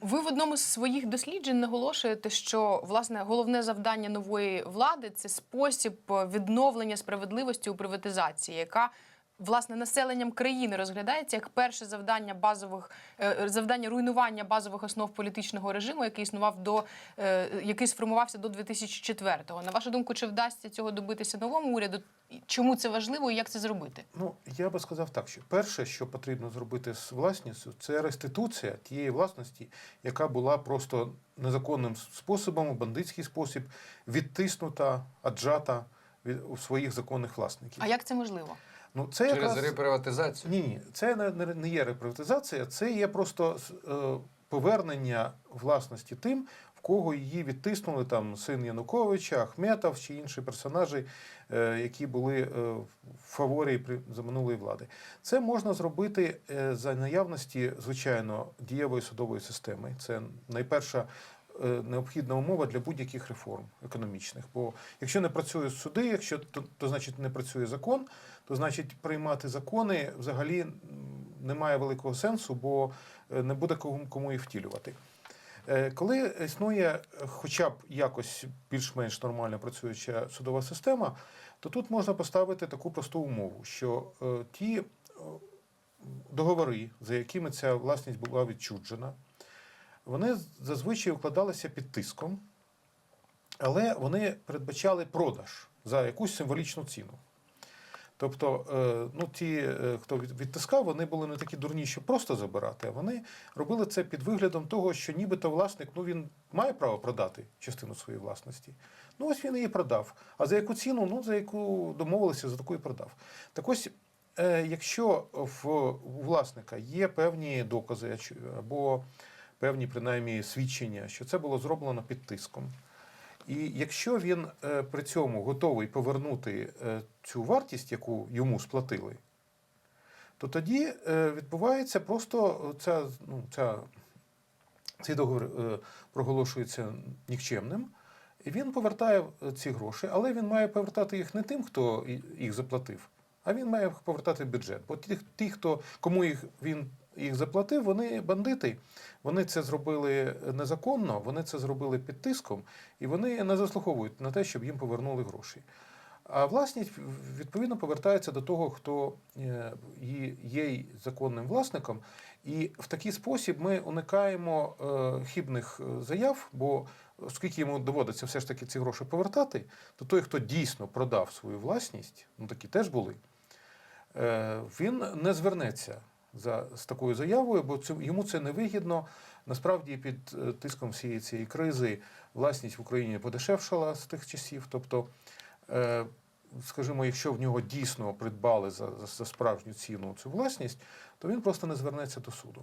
Ви в одному з своїх досліджень наголошуєте, що власне головне завдання нової влади це спосіб е, відновлення справедливості у приватизації, яка власне населенням країни розглядається як перше завдання базових е, завдання руйнування базових основ політичного режиму, який існував до е, який сформувався до 2004-го. На вашу думку, чи вдасться цього добитися новому уряду? Чому це важливо і як це зробити? Ну, я би сказав так, що перше, що потрібно зробити з власністю, це реституція тієї власності, яка була просто незаконним способом, у бандитський спосіб, відтиснута, аджата від у своїх законних власників. А як це можливо? Ну, це Через якраз... реприватизацію. Ні, ні, це не, не, не є реприватизація, це є просто е, повернення власності тим, в кого її відтиснули там син Януковича, Ахметов чи інші персонажі, е, які були е, в фаворі при за минулої влади. Це можна зробити е, за наявності, звичайно, дієвої судової системи. Це найперша. Е, Необхідна умова для будь-яких реформ економічних. Бо якщо не працюють суди, якщо то, то значить не працює закон, то значить приймати закони взагалі немає великого сенсу, бо е, не буде кому, кому їх втілювати. Е, Коли існує хоча б якось більш-менш нормально працююча судова система, то тут можна поставити таку просту умову, що ті договори, за якими ця власність була відчуджена, вони зазвичай укладалися під тиском, але вони передбачали продаж за якусь символічну ціну. Тобто, е, ну, ті, е, хто відтискав, вони були не такі дурні, щоб просто забирати, а вони робили це під виглядом того, що нібито власник ну, він має право продати частину своєї власності. Ну, ось він її продав. А за яку ціну? Ну, за яку домовилися, за таку і продав. Так ось, е, якщо в у власника є певні докази або певні принаймні свідчення, що це було зроблено під тиском. І якщо він е, при цьому готовий повернути е, цю вартість, яку йому сплатили, то тоді е, відбувається просто ця, ну, ця, цей договір проголошується нікчемним, і він повертає ці гроші, але він має повертати їх не тим, хто їх заплатив, а він має повертати бюджет. Бо ті хто кому їх він їх заплатив, вони бандити. Вони це зробили незаконно, вони це зробили під тиском, і вони не заслуговують на те, щоб їм повернули гроші. А власність відповідно повертається до того, хто е, є- законним власником. І в такий спосіб ми уникаємо е, хибних е, заяв, бо оскільки йому доводиться все ж таки ці гроші повертати, то той, хто дійсно продав свою власність, ну такі теж були, він не звернеться за, з такою заявою, бо це, йому це невигідно. Насправді, під е, тиском всієї цієї кризи власність в Україні подешевшала з тих часів. Тобто, е, скажімо, якщо в нього дійсно придбали за, за, за справжню ціну цю власність, то він просто не звернеться до суду.